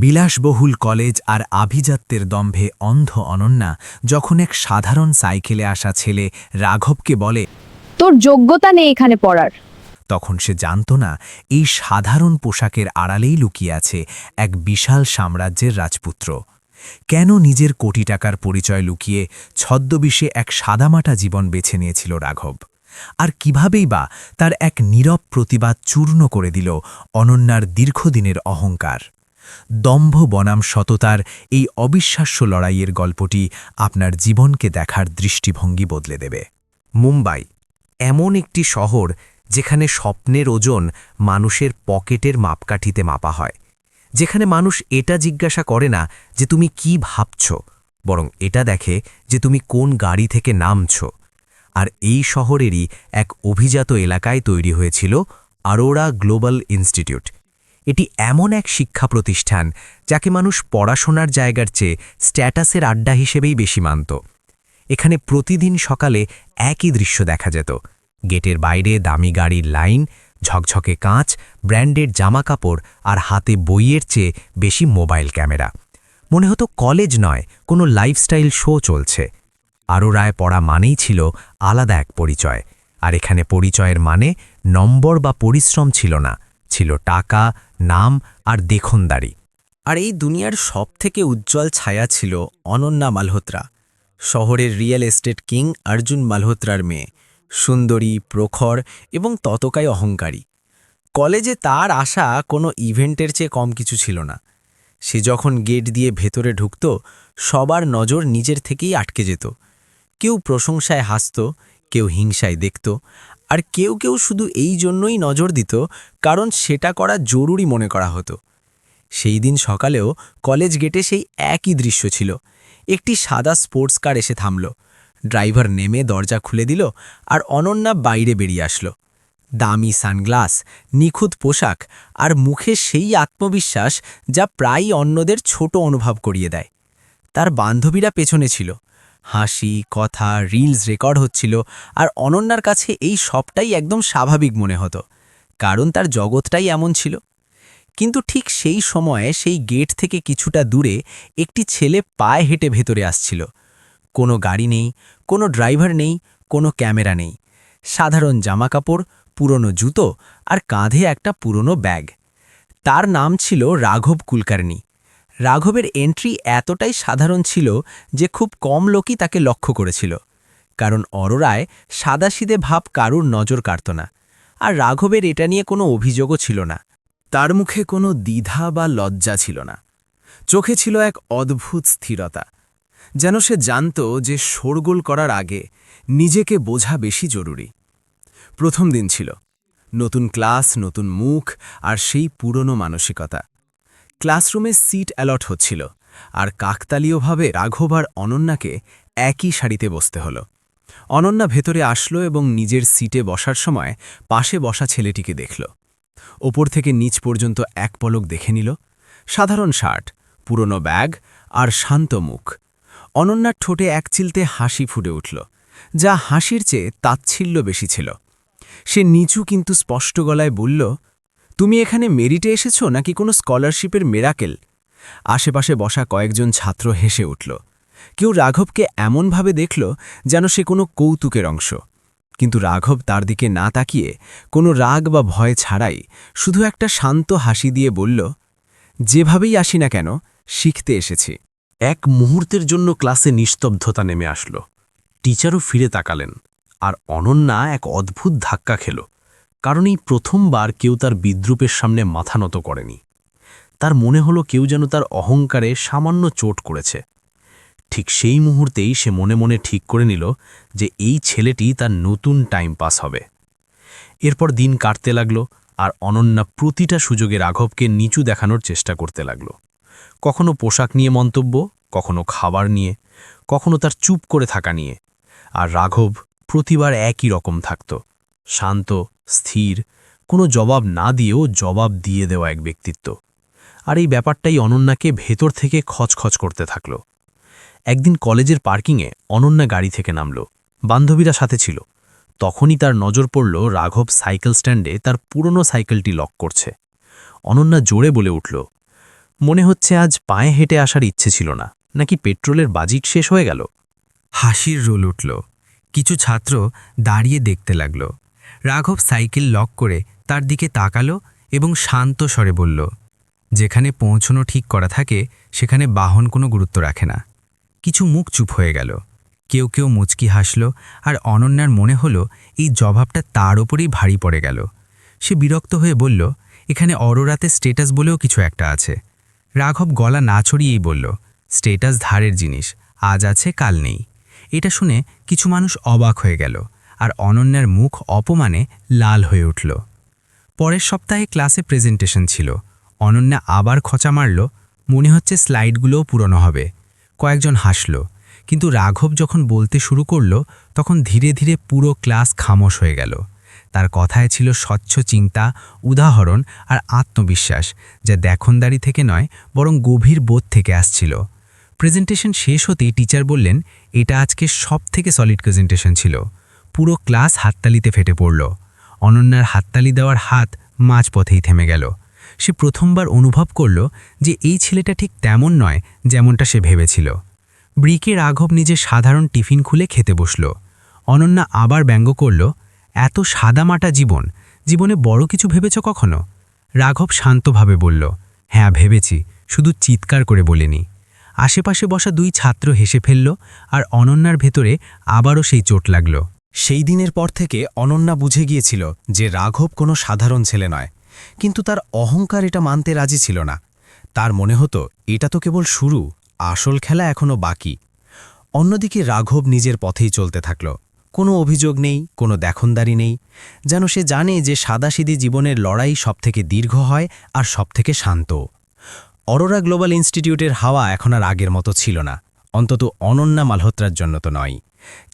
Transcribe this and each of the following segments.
বিলাসবহুল কলেজ আর আভিজাত্যের দম্ভে অন্ধ অনন্যা যখন এক সাধারণ সাইকেলে আসা ছেলে রাঘবকে বলে তোর যোগ্যতা নেই এখানে পড়ার। তখন সে জানত না এই সাধারণ পোশাকের আড়ালেই লুকিয়ে আছে এক বিশাল সাম্রাজ্যের রাজপুত্র। কেন নিজের কোটি টাকার পরিচয় লুকিয়ে ছদ্মবিষে এক সাদামাটা জীবন বেছে নিয়েছিল রাঘব? আর কিভাবেই বা তার এক নীরব প্রতিবাদ চূর্ণ করে দিল অনন্যার দীর্ঘদিনের অহংকার? দম্ভ বনাম সততার এই অবিশ্বাস্য লড়াইয়ের গল্পটি আপনার জীবনকে দেখার দৃষ্টিভঙ্গি বদলে দেবে। মুম্বাই, এমন একটি শহর যেখানে স্বপ্নের ওজন মানুষের পকেটের মাপকাঠিতে মাপা হয়। যেখানে মানুষ এটা জিজ্ঞাসা করে না যে তুমি কি ভাবছ, বরং এটা দেখে যে তুমি কোন গাড়ি থেকে নামছ। আর এই শহরেরই এক অভিজাত এলাকায় তৈরি হয়েছিল আরোরা গ্লোবাল ইনস্টিটিউট এটি এমন এক শিক্ষা প্রতিষ্ঠান যাকে মানুষ পড়াশোনার জায়গার চেয়ে স্ট্যাটাসের আড্ডা হিসেবেই বেশি মানত। এখানে প্রতিদিন সকালে একই দৃশ্য দেখা যেত। গেটের বাইরে দামি গাড়ির লাইন, ঝকঝকে কাঁচ ব্র্যান্ডের জামাকাপড় আর হাতে বইয়ের চেয়ে বেশি মোবাইল ক্যামেরা। মনে হতো কলেজ নয়, কোনো লাইফস্টাইল শো চলছে। আরও রায় পড়া মানেই ছিল আলাদা এক পরিচয়। আর এখানে পরিচয়ের মানে নম্বর বা পরিশ্রম ছিল না, ছিল টাকা নাম আর দেখনদারি। আর এই দুনিয়ার সবথেকে উজ্জ্বল ছায়া ছিল অনন্যা মালহোত্রা, শহরের রিয়েল এস্টেট কিং অর্জুন মালহোত্রার মেয়ে, সুন্দরী, প্রখর এবং ততকাই অহংকারী। কলেজে তার আশা কোনো ইভেন্টের চেয়ে কম কিছু ছিল না। সে যখন গেট দিয়ে ভেতরে ঢুকত, সবার নজর নিজের থেকেই আটকে যেত। কেউ প্রশংসায় হাসত, কেউ হিংসায় দেখত আর কেউ কেউ শুধু এই জন্যই নজর দিত, কারণ সেটা করা জরুরি মনে করা হতো। সেই দিন সকালেও কলেজ গেটে সেই একই দৃশ্য ছিল। একটি সাদা স্পোর্টস কার এসে থামল। ড্রাইভার নেমে দরজা খুলে দিল আর অনন্যা বাইরে বেরিয়ে আসলো। দামি সানগ্লাস, নিখুঁত পোশাক আর মুখে সেই আত্মবিশ্বাস যা প্রায়ই অন্যদের ছোট অনুভব করিয়ে দেয়। তার বান্ধবীরা পেছনে ছিল। হাসি, কথা রিলস রেকর্ড হচ্ছিল আর অনন্যার কাছে এই সবটাই একদম স্বাভাবিক মনে হতো, কারণ তার জগৎটাই এমন ছিল। কিন্তু ঠিক সেই সময়ে সেই গেট থেকে কিছুটা দূরে একটি ছেলে পায়ে হেঁটে ভেতরে আসছিল। কোনো গাড়ি নেই, কোনো ড্রাইভার নেই, কোনো ক্যামেরা নেই। সাধারণ জামাকাপড়, পুরনো জুতো আর কাঁধে একটা পুরনো ব্যাগ তার নাম ছিল রাঘব কুলকার্নি। রাঘবের এন্ট্রি এতটাই সাধারণ ছিল যে খুব কম লোকই তাকে লক্ষ্য করেছিল। কারণ অরোরায় সাদাসিদে ভাব কারুর নজর কাড়ত না। আর রাঘবের এটা নিয়ে কোনো অভিযোগও ছিল না। তার মুখে কোনো দ্বিধা বা লজ্জা ছিল না। চোখে ছিল এক অদ্ভুত স্থিরতা। যেন সে জানত যে শোরগোল করার আগে নিজেকে বোঝা বেশি জরুরি। প্রথম দিন ছিল। নতুন ক্লাস, নতুন মুখ আর সেই পুরনো মানসিকতা। ক্লাসরুমে সিট অ্যালট হচ্ছিল, আর কাকতালীয়ভাবে রাঘব আর অনন্যাকে একই সারিতে বসতে হলো। অনন্যা ভেতরে আসলো এবং নিজের সিটে বসার সময় পাশে বসা ছেলেটিকে দেখল। ওপর থেকে নিচ পর্যন্ত এক পলক দেখে নিল। সাধারণ শার্ট, পুরনো ব্যাগ আর শান্ত মুখ। অনন্যার ঠোঁটে এক চিলতে হাসি ফুটে উঠল, যা হাসির চেয়ে তাচ্ছিল্য বেশি ছিল। সে নিচু কিন্তু স্পষ্ট গলায় বলল তুমি এখানে মেরিটে এসেছ নাকি কোনো স্কলারশিপের মেরাকেল? আশেপাশে বসা কয়েকজন ছাত্র হেসে উঠল। কেউ রাঘবকে এমনভাবে দেখল যেন সে কোনো কৌতুকের অংশ। কিন্তু রাঘব তার দিকে না তাকিয়ে কোনো রাগ বা ভয় ছাড়াই শুধু একটা শান্ত হাসি দিয়ে বলল, যেভাবেই আসি না কেন, শিখতে এসেছি। এক মুহূর্তের জন্য ক্লাসে নিস্তব্ধতা নেমে আসল। টিচারও ফিরে তাকালেন, আর অনন্যা এক অদ্ভুত ধাক্কা খেল। কারণ এই প্রথমবার কেউ তার বিদ্রুপের সামনে মাথা নত করেনি। তার মনে হলো কেউ যেন তার অহংকারে সামান্য চোট করেছে। ঠিক সেই মুহূর্তেই সে মনে মনে ঠিক করে নিল যে এই ছেলেটি তার নতুন টাইম পাস হবে। এরপর দিন কাটতে লাগল আর অনন্যা প্রতিটা সুযোগে রাঘবকে নিচু দেখানোর চেষ্টা করতে লাগল। কখনো পোশাক নিয়ে মন্তব্য, কখনো খাবার নিয়ে, কখনো তার চুপ করে থাকা নিয়ে। আর রাঘব প্রতিবার একই রকম থাকত। শান্ত, স্থির, কোনো জবাব না দিয়েও জবাব দিয়ে দেওয়া এক ব্যক্তিত্ব। আর এই ব্যাপারটাই অনন্যাকে ভেতর থেকে খচখচ করতে থাকল। একদিন কলেজের পার্কিংয়ে অনন্যা গাড়ি থেকে নামল। বান্ধবীরা সাথে ছিল। তখনই তার নজর পড়ল রাঘব সাইকেল স্ট্যান্ডে তার পুরনো সাইকেলটি লক করছে। অনন্যা জোরে বলে উঠল, মনে হচ্ছে আজ পায়ে হেঁটে আসার ইচ্ছে ছিল না। নাকি পেট্রোলের বাজিট শেষ হয়ে গেল? হাসির রোল উঠল। কিছু ছাত্র দাঁড়িয়ে দেখতে লাগল। রাঘব সাইকেল লক করে তার দিকে তাকালো এবং শান্ত স্বরে বলল, যেখানে পৌঁছনো ঠিক করা থাকে, সেখানে বাহন কোনো গুরুত্ব রাখে না। কিছু মুখ চুপ হয়ে গেল। কেউ কেউ মুচকি হাসল আর অনন্যার মনে হলো, এই জবাবটা তার ওপরেই ভারী পড়ে গেল। সে বিরক্ত হয়ে বলল, এখানে অরোরাতে স্টেটাস বলেও কিছু একটা আছে। রাঘব গলা না ছড়িয়েই বলল, স্টেটাস ধারের জিনিস, আজ আছে, কাল নেই। এটা শুনে কিছু মানুষ অবাক হয়ে গেল। আর অনন্যার মুখ অপমানে লাল হয়ে উঠল। পরের সপ্তাহে ক্লাসে প্রেজেন্টেশন ছিল। অনন্যা আবার খচা মারল, মনে হচ্ছে স্লাইডগুলোও পুরনো হবে। কয়েকজন হাসল, কিন্তু রাঘব যখন বলতে শুরু করল, তখন ধীরে ধীরে পুরো ক্লাস খামোশ হয়ে গেল। তার কথায় ছিল স্বচ্ছ চিন্তা, উদাহরণ আর আত্মবিশ্বাস, যা দেখনদারি থেকে নয়, বরং গভীর বোধ থেকে আসছিল। প্রেজেন্টেশন শেষ হতেই টিচার বললেন, এটা আজকে সব থেকে সলিড প্রেজেন্টেশন ছিল। পুরো ক্লাস হাততালিতে ফেটে পড়ল। অনন্যার হাততালি দেওয়ার হাত মাঝপথেই থেমে গেল। সে প্রথমবার অনুভব করল যে এই ছেলেটা ঠিক তেমন নয় যেমনটা সে ভেবেছিল। ব্রিকে রাঘব নিজের সাধারণ টিফিন খুলে খেতে বসল। অনন্যা আবার ব্যঙ্গ করল, এত সাদামাটা জীবন, জীবনে বড় কিছু ভেবেছ কখনো? রাঘব শান্তভাবে বলল হ্যাঁ ভেবেছি, শুধু চিৎকার করে বলিনি। আশেপাশে বসা দুই ছাত্র হেসে ফেলল আর অনন্যার ভেতরে আবারও সেই চোট লাগল। সেই দিনের পর থেকে অনন্যা বুঝে গিয়েছিল যে রাঘব কোনো সাধারণ ছেলে নয়। কিন্তু তার অহংকার এটা মানতে রাজি ছিল না। তার মনে হতো, এটা তো কেবল শুরু, আসল খেলা এখনও বাকি। অন্যদিকে রাঘব নিজের পথেই চলতে থাকল। কোনো অভিযোগ নেই, কোনো দেখনদারি নেই। যেন সে জানে যে সাদাসিদি জীবনের লড়াই সবথেকে দীর্ঘ হয় আর সবথেকে শান্ত। অরোরা গ্লোবাল ইনস্টিটিউটের হাওয়া এখন আর আগের মতো ছিল না। অন্তত অনন্যা মালহোত্রার জন্য তো নয়।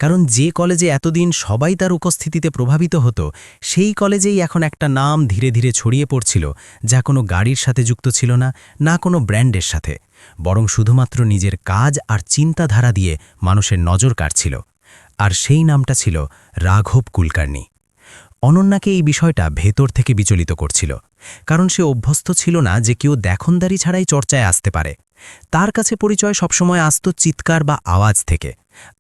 কারণ যে কলেজে এতদিন সবাই তার উপস্থিতিতে প্রভাবিত হতো, সেই কলেজেই এখন একটা নাম ধীরে ধীরে ছড়িয়ে পড়ছিল, যা কোনো গাড়ির সাথে যুক্ত ছিল না না কোনো ব্র্যান্ডের সাথে। বরং শুধুমাত্র নিজের কাজ আর চিন্তাধারা দিয়ে মানুষের নজর কাটছিল আর সেই নামটা ছিল রাঘব কুলকার্নি অনন্যাকে এই বিষয়টা ভেতর থেকে বিচলিত করছিল। কারণ সে অভ্যস্ত ছিল না যে কেউ দেখনদারি ছাড়াই চর্চায় আসতে পারে। তার কাছে পরিচয় সবসময় আসত চিৎকার বা আওয়াজ থেকে।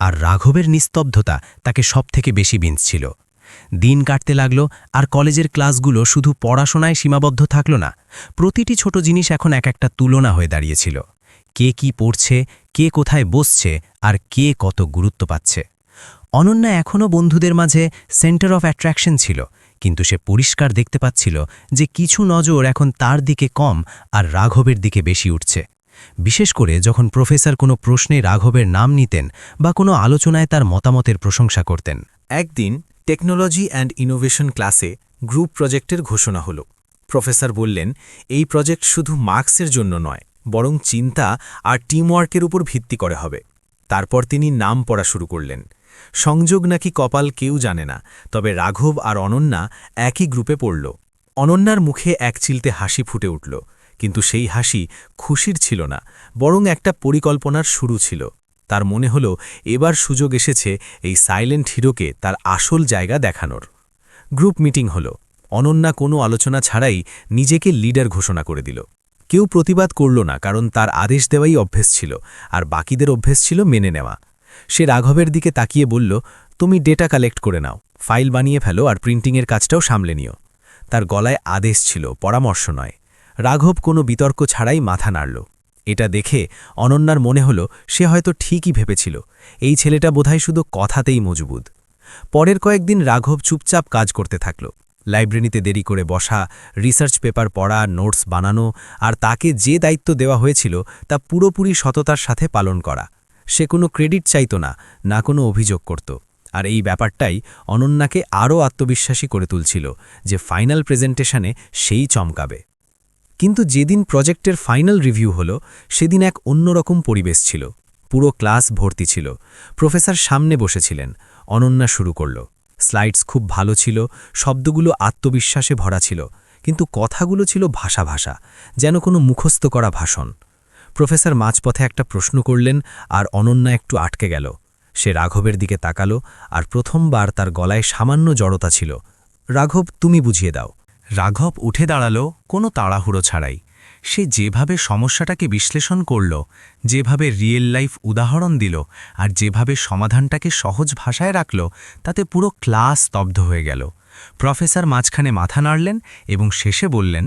আর রাঘবের নিস্তব্ধতা তাকে সবথেকে বেশি বিঞ্চছিল দিন কাটতে লাগল, আর কলেজের ক্লাসগুলো শুধু পড়াশোনায় সীমাবদ্ধ থাকল না, প্রতিটি ছোট জিনিস এখন এক একটা তুলনা হয়ে দাঁড়িয়েছিল। কে কি পড়ছে, কে কোথায় বসছে, আর কে কত গুরুত্ব পাচ্ছে। অনন্যা এখনও বন্ধুদের মাঝে সেন্টার অফ অ্যাট্রাকশন ছিল, কিন্তু সে পরিষ্কার দেখতে পাচ্ছিল যে কিছু নজর এখন তার দিকে কম আর রাঘবের দিকে বেশি উঠছে। বিশেষ করে যখন প্রফেসর কোনো প্রশ্নে রাঘবের নাম নিতেন বা কোনো আলোচনায় তার মতামতের প্রশংসা করতেন। একদিন টেকনোলজি অ্যান্ড ইনোভেশন ক্লাসে গ্রুপ প্রজেক্টের ঘোষণা হলো। প্রফেসর বললেন, এই প্রজেক্ট শুধু মার্কসের জন্য নয়, বরং চিন্তা আর টিমওয়ার্কের উপর ভিত্তি করে হবে। তারপর তিনি নাম পড়া শুরু করলেন। সংযোগ নাকি কপাল কেউ জানে না, তবে রাঘব আর অনন্যা একই গ্রুপে পড়ল। অনন্যার মুখে এক চিলতে হাসি ফুটে উঠল। কিন্তু সেই হাসি খুশির ছিল না, বরং একটা পরিকল্পনার শুরু ছিল। তার মনে হল, এবার সুযোগ এসেছে এই সাইলেন্ট হিরোকে তার আসল জায়গা দেখানোর। গ্রুপ মিটিং হল। অনন্যা কোনো আলোচনা ছাড়াই নিজেকে লিডার ঘোষণা করে দিল। কেউ প্রতিবাদ করল না, কারণ তার আদেশ দেওয়াই অভ্যেস ছিল, আর বাকিদের অভ্যেস ছিল মেনে নেওয়া। সে রাঘবের দিকে তাকিয়ে বলল, তুমি ডেটা কালেক্ট করে নাও, ফাইল বানিয়ে ফেলো আর প্রিন্টিংয়ের কাজটাও সামলে নিও। তার গলায় আদেশ ছিল, পরামর্শ নয়। রাঘব কোনো বিতর্ক ছাড়াই মাথা নাড়ল। এটা দেখে অনন্যার মনে হল সে হয়তো ঠিকই ভেবেছিল, এই ছেলেটা বোধহয় শুধু কথাতেই মজবুত। পরের কয়েকদিন রাঘব চুপচাপ কাজ করতে থাকল, লাইব্রেরিতে দেরি করে বসা, রিসার্চ পেপার পড়া, নোটস বানানো আর তাকে যে দায়িত্ব দেওয়া হয়েছিল তা পুরোপুরি সততার সাথে পালন করা। সে কোনো ক্রেডিট চাইত না না কোনো অভিযোগ করত। আর এই ব্যাপারটাই অনন্যাকে আরও আত্মবিশ্বাসী করে তুলছিল যে ফাইনাল প্রেজেন্টেশনে সেই চমকাবে। কিন্তু যেদিন প্রজেক্টের ফাইনাল রিভিউ হলো, সেদিন এক অন্যরকম পরিবেশ ছিল। পুরো ক্লাস ভর্তি ছিল। প্রফেসর সামনে বসেছিলেন। অনন্যা শুরু করল। স্লাইডস খুব ভালো ছিল, শব্দগুলো আত্মবিশ্বাসে ভরা ছিল, কিন্তু কথাগুলো ছিল ভাষা ভাষা, যেন কোনো মুখস্থ করা ভাষণ। প্রফেসর মাঝপথে একটা প্রশ্ন করলেন, আর অনন্যা একটু আটকে গেল। সে রাঘবের দিকে তাকালো, আর প্রথমবার তার গলায় সামান্য জড়তা ছিল। রাঘব, তুমি বুঝিয়ে দাও। রাঘব উঠে দাঁড়াল, কোনো তাড়াহুড়ো ছাড়াই। সে যেভাবে সমস্যাটাকে বিশ্লেষণ করল, যেভাবে রিয়েল লাইফ উদাহরণ দিল, আর যেভাবে সমাধানটাকে সহজ ভাষায় রাখল, তাতে পুরো ক্লাস স্তব্ধ হয়ে গেল। প্রফেসর মাঝখানে মাথা নাড়লেন এবং শেষে বললেন,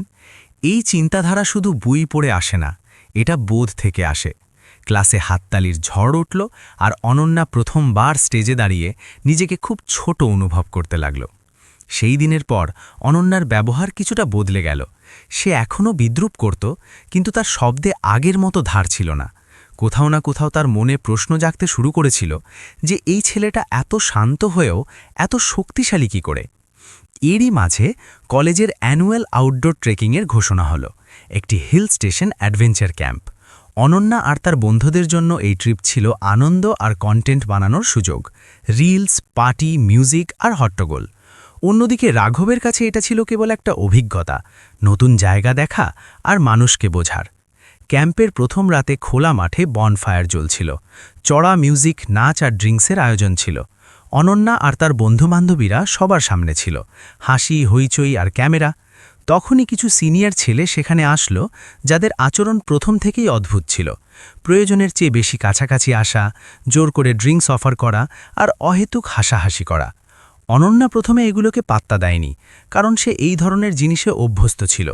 এই চিন্তাধারা শুধু বই পড়ে আসে না, এটা বোধ থেকে আসে। ক্লাসে হাততালির ঝড় উঠল আর অনন্যা প্রথমবার স্টেজে দাঁড়িয়ে নিজেকে খুব ছোট অনুভব করতে লাগল। সেই দিনের পর অনন্যার ব্যবহার কিছুটা বদলে গেল। সে এখনও বিদ্রুপ করত, কিন্তু তার শব্দে আগের মতো ধার ছিল না। কোথাও না কোথাও তার মনে প্রশ্ন জাগতে শুরু করেছিল যে এই ছেলেটা এত শান্ত হয়েও এত শক্তিশালী কি করে? এরই মাঝে কলেজের অ্যানুয়াল আউটডোর ট্রেকিংয়ের ঘোষণা হলো, একটি hill station adventure camp. Ananya আর তার বন্ধুদের জন্য এই ট্রিপ ছিল আনন্দ আর কন্টেন্ট বানানোর সুযোগ। রিলস, পার্টি, মিউজিক আর হট্টগোল। অন্যদিকে রাঘবের কাছে এটা ছিল কেবল একটা অভিজ্ঞতা, নতুন জায়গা দেখা আর মানুষকে বোঝার। ক্যাম্পের প্রথম রাতে খোলা মাঠে বনফায়ার জ্বলছিল। চড়া মিউজিক, নাচ আর ড্রিঙ্কসের আয়োজন ছিল। অনন্যা আর তার বন্ধুবান্ধবীরা সবার সামনে ছিল। হাসি, হইচই আর ক্যামেরা। তখনই কিছু সিনিয়র ছেলে সেখানে আসলো, যাদের আচরণ প্রথম থেকেই অদ্ভুত ছিল। প্রয়োজনের চেয়ে বেশি কাছাকাছি আসা, জোর করে ড্রিঙ্কস অফার করা আর অহেতুক হাসাহাসি করা। অনন্যা প্রথমে এগুলোকে পাত্তা দেয়নি, কারণ সে এই ধরনের জিনিসে অভ্যস্ত ছিল।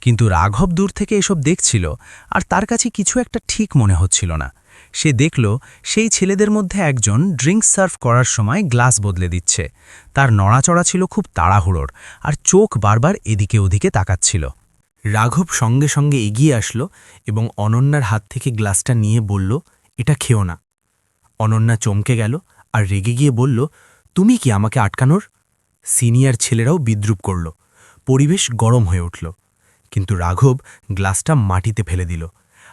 কিন্তু রাঘব দূর থেকে এসব দেখছিল, আর তার কাছে কিছু একটা ঠিক মনে হচ্ছিল না। সে দেখল, সেই ছেলেদের মধ্যে একজন ড্রিঙ্কস সার্ভ করার সময় গ্লাস বদলে দিচ্ছে। তার নড়াচড়া ছিল খুব তাড়াহুড়োর, আর চোখ বারবার এদিকে ওদিকে তাকাচ্ছিল। রাঘব সঙ্গে সঙ্গে এগিয়ে আসলো এবং অনন্যার হাত থেকে গ্লাসটা নিয়ে বলল, এটা খেও না। অনন্যা চমকে গেল আর রেগে গিয়ে বলল তুমি কি আমাকে আটকানোর? সিনিয়র ছেলেরাও বিদ্রুপ করল। পরিবেশ গরম হয়ে উঠল। কিন্তু রাঘব গ্লাসটা মাটিতে ফেলে দিল।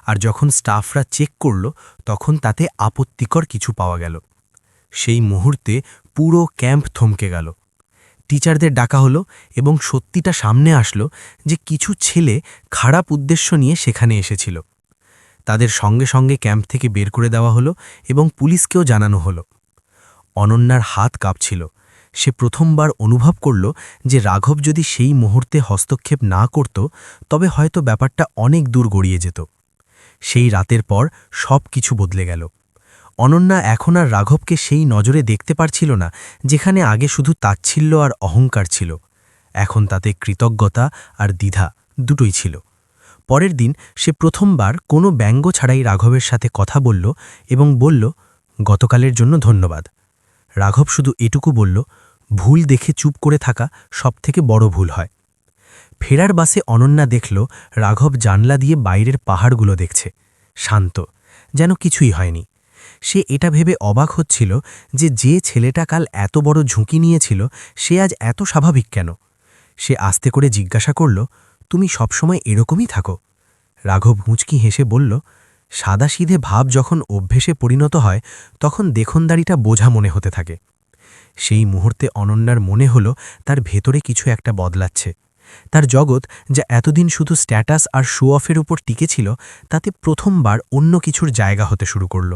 আর যখন স্টাফরা চেক করল, তখন তাতে আপত্তিকর কিছু পাওয়া গেল। সেই মুহূর্তে পুরো ক্যাম্প থমকে গেল। টিচারদের ডাকা হলো এবং সত্যিটা সামনে আসলো যে কিছু ছেলে খারাপ উদ্দেশ্য নিয়ে সেখানে এসেছিল। তাদের সঙ্গে সঙ্গে ক্যাম্প থেকে বের করে দেওয়া হলো এবং পুলিশকেও জানানো হলো। অনন্যার হাত কাঁপছিল। সে প্রথমবার অনুভব করল যে রাঘব যদি সেই মুহূর্তে হস্তক্ষেপ না করত, তবে হয়তো ব্যাপারটা অনেক দূর গড়িয়ে যেত। সেই রাতের পর সব কিছু বদলে গেল। অনন্যা এখন আর রাঘবকে সেই নজরে দেখতে পারছিল না, যেখানে আগে শুধু তাচ্ছিল্য আর অহংকার ছিল। এখন তাতে কৃতজ্ঞতা আর দ্বিধা দুটোই ছিল। পরের দিন সে প্রথমবার কোনো ব্যঙ্গ ছাড়াই রাঘবের সাথে কথা বলল এবং বলল, গতকালের জন্য ধন্যবাদ। রাঘব শুধু এটুকু বলল, ভুল দেখে চুপ করে থাকা সবথেকে বড় ভুল হয়। ফেরার বাসে অনন্যা দেখল, রাঘব জানলা দিয়ে বাইরের পাহাড়গুলো দেখছে। শান্ত, যেন কিছুই হয়নি। সে এটা ভেবে অবাক হচ্ছিল যে যে ছেলেটা কাল এত বড় ঝুঁকি নিয়েছিল, সে আজ এত স্বাভাবিক কেন? সে আস্তে করে জিজ্ঞাসা করল, তুমি সবসময় এরকমই থাকো? রাঘব মুচকি হেসে বলল সাদাসিধে ভাব যখন অভ্যেসে পরিণত হয়, তখন দেখনদারিটা বোঝা মনে হতে থাকে। সেই মুহূর্তে অনন্যার মনে হল, তার ভেতরে কিছু একটা বদলাচ্ছে। তার জগৎ যা এতদিন শুধু স্ট্যাটাস আর শো অফের উপর টিকেছিল, তাতে প্রথমবার অন্য কিছুর জায়গা হতে শুরু করল।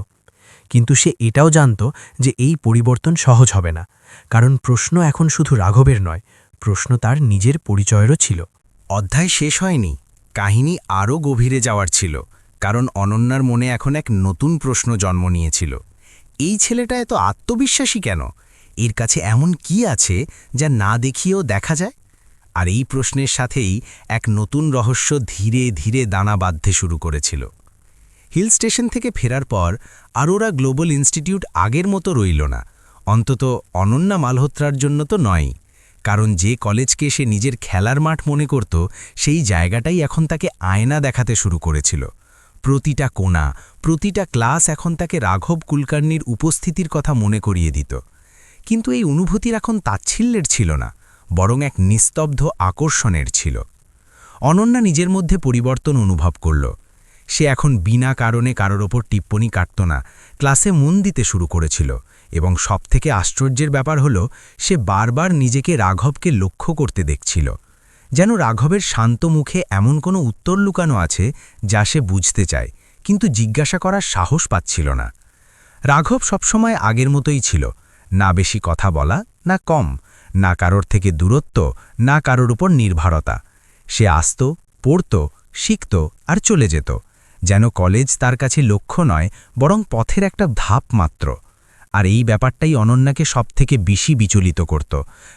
কিন্তু সে এটাও জানত যে এই পরিবর্তন সহজ হবে না, কারণ প্রশ্ন এখন শুধু রাঘবের নয়, প্রশ্ন তার নিজের পরিচয়েরও ছিল। অধ্যায় শেষ হয়নি, কাহিনী আরও গভীরে যাওয়ার ছিল। কারণ অনন্যার মনে এখন এক নতুন প্রশ্ন জন্ম নিয়েছিল। এই ছেলেটা এত আত্মবিশ্বাসী কেন? এর কাছে এমন কি আছে যা না দেখিয়েও দেখা যায়? আর এই প্রশ্নের সাথেই এক নতুন রহস্য ধীরে ধীরে দানা বাঁধতে শুরু করেছিল। হিল স্টেশন থেকে ফেরার পর আরোরা গ্লোবাল ইনস্টিটিউট আগের মতো রইল না। অন্তত অনন্যা মালহোত্রার জন্য তো নয়ই কারণ যে কলেজকে সে নিজের খেলার মাঠ মনে করত, সেই জায়গাটাই এখন তাকে আয়না দেখাতে শুরু করেছিল। প্রতিটা কোণা, প্রতিটা ক্লাস এখন তাকে রাঘব কুলকার্নির উপস্থিতির কথা মনে করিয়ে দিত। কিন্তু এই অনুভূতির এখন তাচ্ছিল্যের ছিল না, বরং এক নিস্তব্ধ আকর্ষণের ছিল। অনন্যা নিজের মধ্যে পরিবর্তন অনুভব করল। সে এখন বিনা কারণে কারোর ওপর টিপ্পনি কাটত না, ক্লাসে মন দিতে শুরু করেছিল এবং সবথেকে আশ্চর্যের ব্যাপার হল, সে বারবার নিজেকে রাঘবকে লক্ষ্য করতে দেখছিল। যেন রাঘবের শান্ত মুখে এমন কোনো উত্তর লুকানো আছে যা সে বুঝতে চায়, কিন্তু জিজ্ঞাসা করার সাহস পাচ্ছিল না। রাঘব সবসময় আগের মতোই ছিল, না বেশি কথা বলা, না কম, না কারোর থেকে দূরত্ব, না কারোর উপর নির্ভরতা। সে আসত, পড়ত, শিখত আর চলে যেত, যেন কলেজ তার কাছে লক্ষ্য নয়, বরং পথের একটা ধাপ মাত্র। আর এই ব্যাপারটাই অনন্যাকে সবথেকে বেশি বিচলিত করত।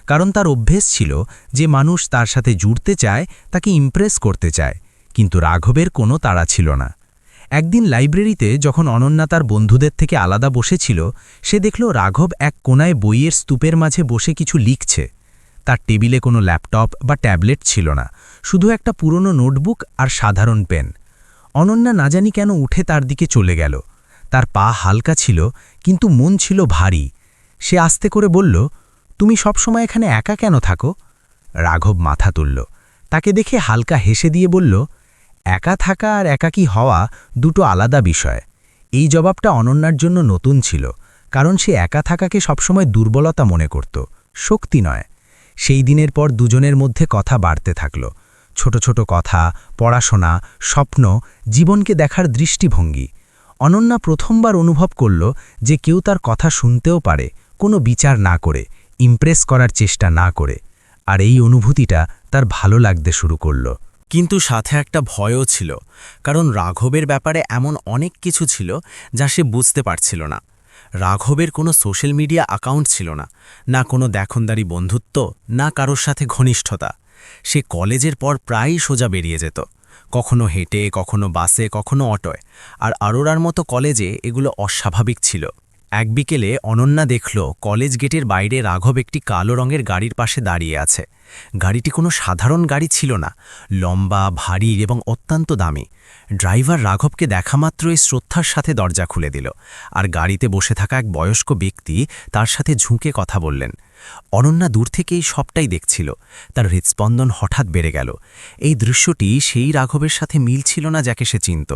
কারণ তার অভ্যেস ছিল যে মানুষ তার সাথে জুড়তে চায়, তাকে ইমপ্রেস করতে চায়। কিন্তু রাঘবের কোনো তাড়া ছিল না। একদিন লাইব্রেরিতে যখন অনন্যা তার বন্ধুদের থেকে আলাদা বসেছিল, সে দেখল রাঘব এক কোনায় বইয়ের স্তূপের মাঝে বসে কিছু লিখছে। তার টেবিলে কোনো ল্যাপটপ বা ট্যাবলেট ছিল না, শুধু একটা পুরনো নোটবুক আর সাধারণ পেন। অনন্যা না জানি কেন উঠে তার দিকে চলে গেল। তার পা হালকা ছিল, কিন্তু মন ছিল ভারী। সে আস্তে করে বলল, তুমি সবসময় এখানে একা কেন থাকো? রাঘব মাথা তুলল। তাকে দেখে হালকা হেসে দিয়ে বলল, একা থাকা আর একাকী হওয়া দুটো আলাদা বিষয়। এই জবাবটা অনন্যার জন্য নতুন ছিল, কারণ সে একা থাকাকে সবসময় দুর্বলতা মনে করত, শক্তি নয়। সেই দিনের পর দুজনের মধ্যে কথা বাড়তে থাকল। ছোট ছোট কথা, পড়াশোনা, স্বপ্ন, জীবনকে দেখার দৃষ্টিভঙ্গি। অনন্যা প্রথমবার অনুভব করল যে কেউ তার কথা শুনতেও পারে, কোনো বিচার না করে, ইমপ্রেস করার চেষ্টা না করে, আর এই অনুভূতিটা তার ভালো লাগতে শুরু করল। কিন্তু সাথে একটা ভয়ও ছিল, কারণ রাঘবের ব্যাপারে এমন অনেক কিছু ছিল যা সে বুঝতে পারছিল না। রাঘবের কোনো সোশ্যাল মিডিয়া অ্যাকাউন্ট ছিল না না কোনো দেখনদারি বন্ধুত্ব, না কারোর সাথে ঘনিষ্ঠতা। সে কলেজের পর প্রায়ই সোজা বেরিয়ে যেত। কখনো হেঁটে কখনো বাসে কখনো অটোয়। আর আরোরার মতো কলেজে এগুলো অস্বাভাবিক ছিল। এক বিকেলে অনন্যা দেখল কলেজ গেটের বাইরে রাঘব একটি কালো রঙের গাড়ির পাশে দাঁড়িয়ে আছে। গাড়িটি কোনো সাধারণ গাড়ি ছিল না, লম্বা, ভারী এবং অত্যন্ত দামি। ড্রাইভার রাঘবকে দেখা দেখামাত্রই শ্রদ্ধার সাথে দরজা খুলে দিল আর গাড়িতে বসে থাকা এক বয়স্ক ব্যক্তি তার সাথে ঝুঁকে কথা বললেন। অনন্যা দূর থেকেই সবটাই দেখছিল, তার হৃৎস্পন্দন হঠাৎ বেড়ে গেল। এই দৃশ্যটি সেই রাঘবের সাথে মিল ছিল না যাকে সে চিনত।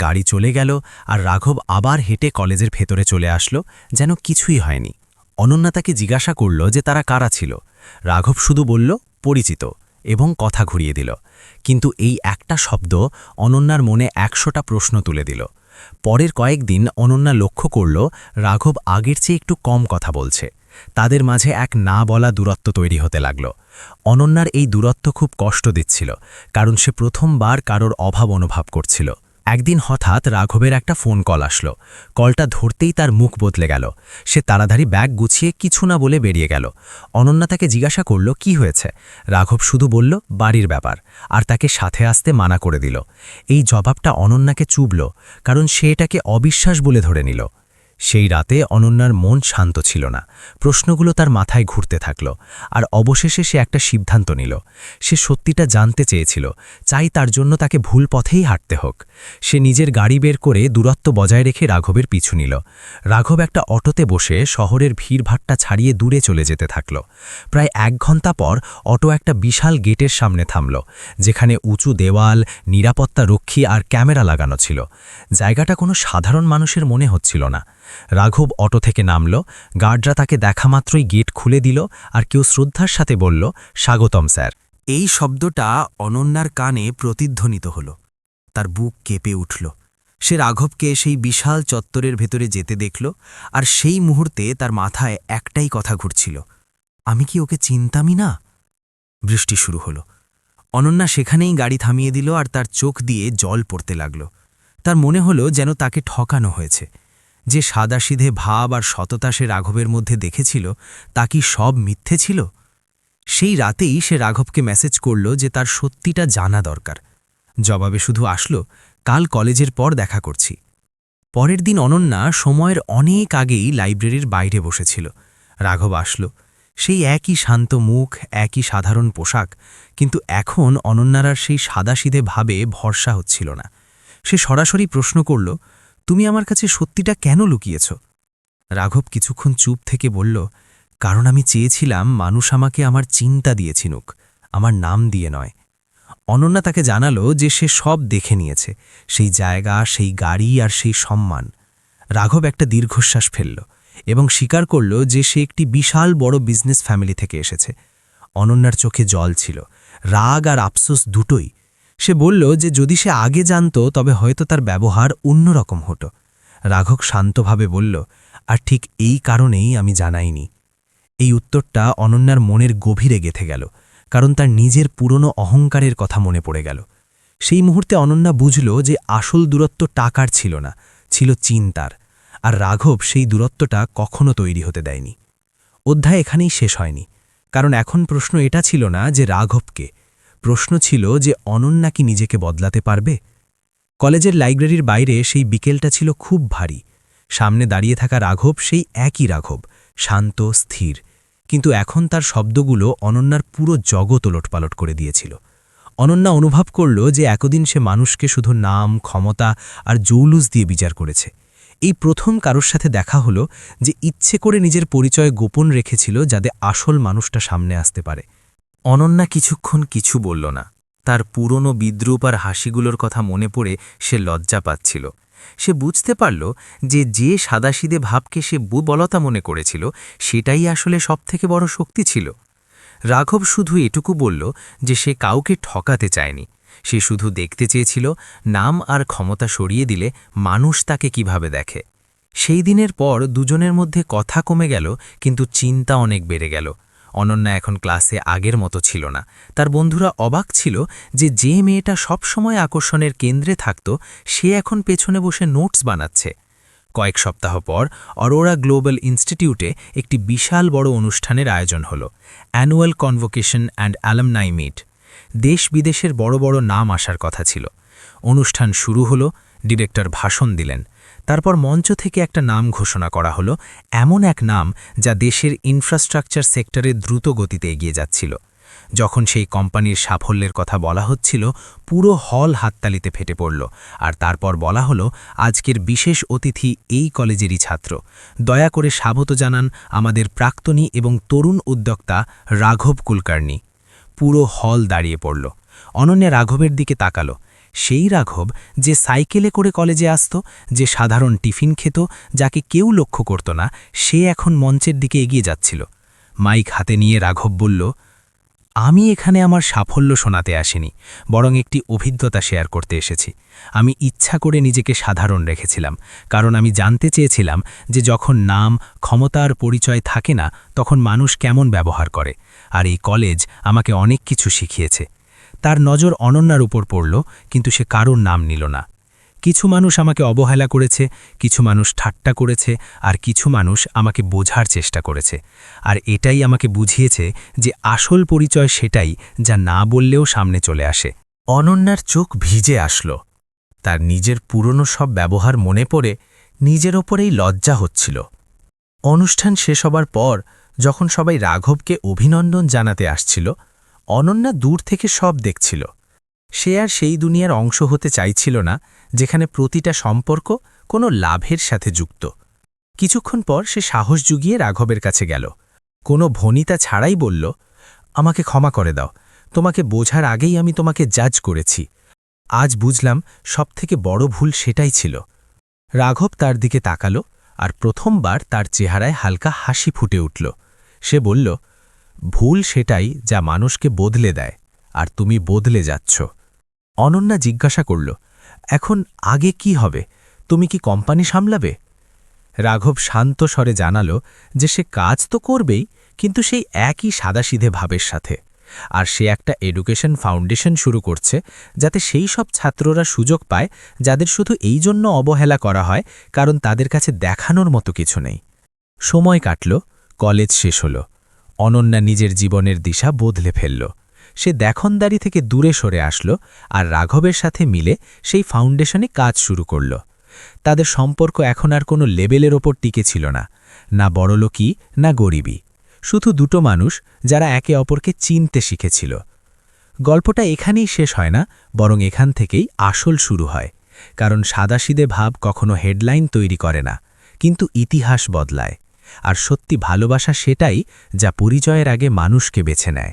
গাড়ি চলে গেল আর রাঘব আবার হেঁটে কলেজের ভেতরে চলে আসলো, যেন কিছুই হয়নি। অনন্যা তাকে জিজ্ঞাসা করল যে তারা কারা ছিল। রাঘব শুধু বলল, পরিচিত, এবং কথা ঘুরিয়ে দিল। কিন্তু এই একটা শব্দ অনন্যার মনে একশোটা প্রশ্ন তুলে দিল। পরের কয়েকদিন অনন্যা লক্ষ্য করল, রাঘব আগের চেয়ে একটু কম কথা বলছে। তাদের মাঝে এক না বলা দূরত্ব তৈরি হতে লাগল। অনন্যার এই দূরত্ব খুব কষ্ট দিচ্ছিল, কারণ সে প্রথমবার কারোর অভাব অনুভব করছিল। একদিন হঠাৎ রাঘবের একটা ফোন কল আসলো। কলটা ধরতেই তার মুখ বদলে গেল। সে তাড়াতাড়ি ব্যাগ গুছিয়ে কিছু না বলে বেরিয়ে গেল। অনন্যা তাকে জিজ্ঞাসা করল, কি হয়েছে? রাঘব শুধু বলল, বাড়ির ব্যাপার। আর তাকে সাথে আসতে মানা করে দিল। এই জবাবটা অনন্যাকে চুবল, কারণ সে এটাকে অবিশ্বাস বলে ধরে নিল। সেই রাতে অনন্যার মন শান্ত ছিল না। প্রশ্নগুলো তার মাথায় ঘুরতে থাকল, আর অবশেষে সে একটা সিদ্ধান্ত নিল। সে সত্যিটা জানতে চেয়েছিল, চাই তার জন্য তাকে ভুল পথেই হাঁটতে হোক। সে নিজের গাড়ি বের করে দূরত্ব বজায় রেখে রাঘবের পিছু নিল। রাঘব একটা অটোতে বসে শহরের ভিড়ভাট্টা ছাড়িয়ে দূরে চলে যেতে থাকল। প্রায় এক ঘণ্টা পর অটো একটা বিশাল গেটের সামনে থামল, যেখানে উঁচু দেওয়াল, নিরাপত্তা রক্ষী আর ক্যামেরা লাগানো ছিল। জায়গাটা কোনো সাধারণ মানুষের মনে হচ্ছিল না। রাঘব অটো থেকে নামল। গার্ডরা তাকে দেখামাত্রই গেট খুলে দিল আর কেউ শ্রদ্ধার সাথে বলল, স্বাগতম, স্যার। এই শব্দটা অনন্যার কানে প্রতিধ্বনিত হল। তার বুক কেঁপে উঠল। সে রাঘবকে সেই বিশাল চত্বরের ভেতরে যেতে দেখল আর সেই মুহূর্তে তার মাথায় একটাই কথা ঘুরছিল। আমি কি ওকে চিনতামই না? বৃষ্টি শুরু হল। অনন্যা সেখানেই গাড়ি থামিয়ে দিল আর তার চোখ দিয়ে জল পড়তে লাগল। তার মনে হলো যেন তাকে ঠকানো হয়েছে। যে সাদাসিধে ভাব আর সততা সে রাঘবের মধ্যে দেখেছিল, তা কি সব মিথ্যে ছিল? সেই রাতেই সে রাঘবকে মেসেজ করল যে তার সত্যিটা জানা দরকার। জবাবে শুধু আসলো, কাল কলেজের পর দেখা করছি। পরের দিন অনন্যা সময়ের অনেক আগেই লাইব্রেরির বাইরে বসেছিল। রাঘব আসলো, সেই একই শান্ত মুখ, একই সাধারণ পোশাক, কিন্তু এখন অনন্যার সেই সাদাসিধে ভাবে ভরসা হচ্ছিল না। সে সরাসরি প্রশ্ন করল তুমি আমার কাছে সত্যিটা কেন লুকিয়েছ? রাঘব কিছুক্ষণ চুপ থেকে বলল, কারণ আমি চেয়েছিলাম মানুষ আমাকে আমার চিন্তা দিয়ে চিনুক আমার নাম দিয়ে নয়। অনন্যা তাকে জানালো যে সে সব দেখে নিয়েছে, সেই জায়গা, সেই গাড়ি আর সেই সম্মান। রাঘব একটা দীর্ঘশ্বাস ফেলল এবং স্বীকার করল যে সে একটি বিশাল বড় বিজনেস ফ্যামিলি থেকে এসেছে। অনন্যার চোখে জল ছিল, রাগ আর আফসোস দুটোই সে বলল যে যদি সে আগে জানত, তবে হয়তো তার ব্যবহার অন্যরকম হতো। রাঘব শান্তভাবে বলল, আর ঠিক এই কারণেই আমি জানাইনি। এই উত্তরটা অনন্যার মনের গভীরে গেথে গেল, কারণ তার নিজের পুরনো অহংকারের কথা মনে পড়ে গেল। সেই মুহূর্তে অনন্যা বুঝল যে আসল দূরত্ব টাকার ছিল না, ছিল চিন্তার আর রাঘব সেই দূরত্বটা কখনো তৈরি হতে দেয়নি। অধ্যায় এখানেই শেষ হয়নি, কারণ এখন প্রশ্ন এটা ছিল না যে রাঘবকে প্রশ্ন ছিল যে অনন্যা কি নিজেকে বদলাতে পারবে? কলেজের লাইব্রেরির বাইরে সেই বিকেলটা ছিল খুব ভারী। সামনে দাঁড়িয়ে থাকা রাঘব সেই একই রাঘব, শান্ত, স্থির। কিন্তু এখন তার শব্দগুলো অনন্যার পুরো জগৎ ওলটপালট করে দিয়েছিল। অনন্যা অনুভব করল যে একদিন সে মানুষকে শুধু নাম, ক্ষমতা আর জৌলুস দিয়ে বিচার করেছে। এই প্রথম কারোর সাথে দেখা হলো যে ইচ্ছে করে নিজের পরিচয় গোপন রেখেছিল যাতে আসল মানুষটা সামনে আসতে পারে। অনন্যা কিছুক্ষণ কিছু বলল না। তার পুরনো বিদ্রুপ আর হাসিগুলোর কথা মনে পড়ে সে লজ্জা পাচ্ছিল। সে বুঝতে পারল যে যে সাদাসিদে ভাবকে সে বুবলতা মনে করেছিল, সেটাই আসলে সবথেকে বড় শক্তি ছিল। রাঘব শুধু এটুকু বলল যে সে কাউকে ঠকাতে চায়নি। সে শুধু দেখতে চেয়েছিল নাম আর ক্ষমতা সরিয়ে দিলে মানুষ তাকে কীভাবে দেখে। সেই দিনের পর দুজনের মধ্যে কথা কমে গেল, কিন্তু চিন্তা অনেক বেড়ে গেল। অনন্যা এখন ক্লাসে আগের মতো ছিল না। তার বন্ধুরা অবাক ছিল যে যে মেয়েটা সবসময় আকর্ষণের কেন্দ্রে থাকত, সে এখন পেছনে বসে নোটস বানাচ্ছে। কয়েক সপ্তাহ পর অরোরা গ্লোবাল ইনস্টিটিউটে একটি বিশাল বড় অনুষ্ঠানের আয়োজন হল, annual convocation and alumni meet. দেশ বিদেশের বড় বড় নাম আসার কথা ছিল। অনুষ্ঠান শুরু হলো, ডিরেক্টর ভাষণ দিলেন। তারপর মঞ্চ থেকে একটা নাম ঘোষণা করা হলো, এমন এক নাম যা দেশের ইনফ্রাস্ট্রাকচার সেক্টরে দ্রুত গতিতে এগিয়ে যাচ্ছিল। যখন সেই কোম্পানির সাফল্যের কথা বলা হচ্ছিল, পুরো হল হাততালিতে ফেটে পড়ল, আর তারপর বলা হলো, আজকের বিশেষ অতিথি এই কলেজেরই ছাত্র। দয়া করে স্বাগত জানান আমাদের প্রাক্তনী এবং তরুণ উদ্যোক্তা রাঘব কুলকার্নি। পুরো হল দাঁড়িয়ে পড়ল। অনন্যা রাঘবের দিকে তাকালো। সেই রাঘব যে সাইকেলে করে কলেজে আসত, যে সাধারণ টিফিন খেত, যাকে কেউ লক্ষ্য করত না, সে এখন মঞ্চের দিকে এগিয়ে যাচ্ছিল। মাইক হাতে নিয়ে রাঘব বলল, আমি এখানে আমার সাফল্য শোনাতে আসিনি, বরং একটি অভিজ্ঞতা শেয়ার করতে এসেছি। আমি ইচ্ছা করে নিজেকে সাধারণ রেখেছিলাম, কারণ আমি জানতে চেয়েছিলাম যে যখন নাম, ক্ষমতার পরিচয় থাকে না, তখন মানুষ কেমন ব্যবহার করে, আর এই কলেজ আমাকে অনেক কিছু শিখিয়েছে। তার নজর অনন্যার উপর পড়ল, কিন্তু সে কারোর নাম নিল না। কিছু মানুষ আমাকে অবহেলা করেছে, কিছু মানুষ ঠাট্টা করেছে, আর কিছু মানুষ আমাকে বোঝার চেষ্টা করেছে। আর এটাই আমাকে বুঝিয়েছে যে আসল পরিচয় সেটাই যা না বললেও সামনে চলে আসে। অনন্যার চোখ ভিজে আসল। তার নিজের পুরনো সব ব্যবহার মনে পড়ে, নিজের ওপরেই লজ্জা হচ্ছিল। অনুষ্ঠান শেষ হবার পর, যখন সবাই রাঘবকে অভিনন্দন জানাতে আসছিল অনন্যা দূর থেকে সব দেখছিল। সে আর সেই দুনিয়ার অংশ হতে চাইছিল না, যেখানে প্রতিটা সম্পর্ক কোনো লাভের সাথে যুক্ত। কিছুক্ষণ পর সে সাহস জুগিয়ে রাঘবের কাছে গেল। কোনো ভনিতা ছাড়াই বলল, আমাকে ক্ষমা করে দাও। তোমাকে বোঝার আগেই আমি তোমাকে জাজ করেছি। আজ বুঝলাম সবথেকে বড় ভুল সেটাই ছিল। রাঘব তার দিকে তাকালো আর প্রথমবার তার চেহারায় হালকা হাসি ফুটে উঠল। সে বলল ভুল সেটাই যা মানুষকে বদলে দেয়, আর তুমি বদলে যাচ্ছ। অনন্যা জিজ্ঞাসা করল, এখন আগে কি হবে? তুমি কি কোম্পানি সামলাবে? রাঘব শান্ত স্বরে জানালো যে সে কাজ তো করবেই, কিন্তু সেই একই সাদাসিধে ভাবের সাথে। আর সে একটা এডুকেশন ফাউন্ডেশন শুরু করছে, যাতে সেই সব ছাত্ররা সুযোগ পায় যাদের শুধু এই জন্য অবহেলা করা হয়, কারণ তাদের কাছে দেখানোর মতো কিছু নেই। সময় কাটল, কলেজ শেষ হল। অনন্যা নিজের জীবনের দিশা বদলে ফেলল। সে দেখনদারি থেকে দূরে সরে আসল আর রাঘবের সাথে মিলে সেই ফাউন্ডেশনে কাজ শুরু করল। তাদের সম্পর্ক এখন আর কোনো লেবেলের ওপর টিকে ছিল না না বড়লোকই, না গরিবী শুধু দুটো মানুষ যারা একে অপরকে চিনতে শিখেছিল। গল্পটা এখানেই শেষ হয় না, বরং এখান থেকেই আসল শুরু হয়। কারণ সাদাসিদে ভাব কখনো হেডলাইন তৈরি করে না, কিন্তু ইতিহাস বদলায়। আর সত্যি ভালোবাসা সেটাই যা পরিচয়ের আগে মানুষকে বেছে নেয়।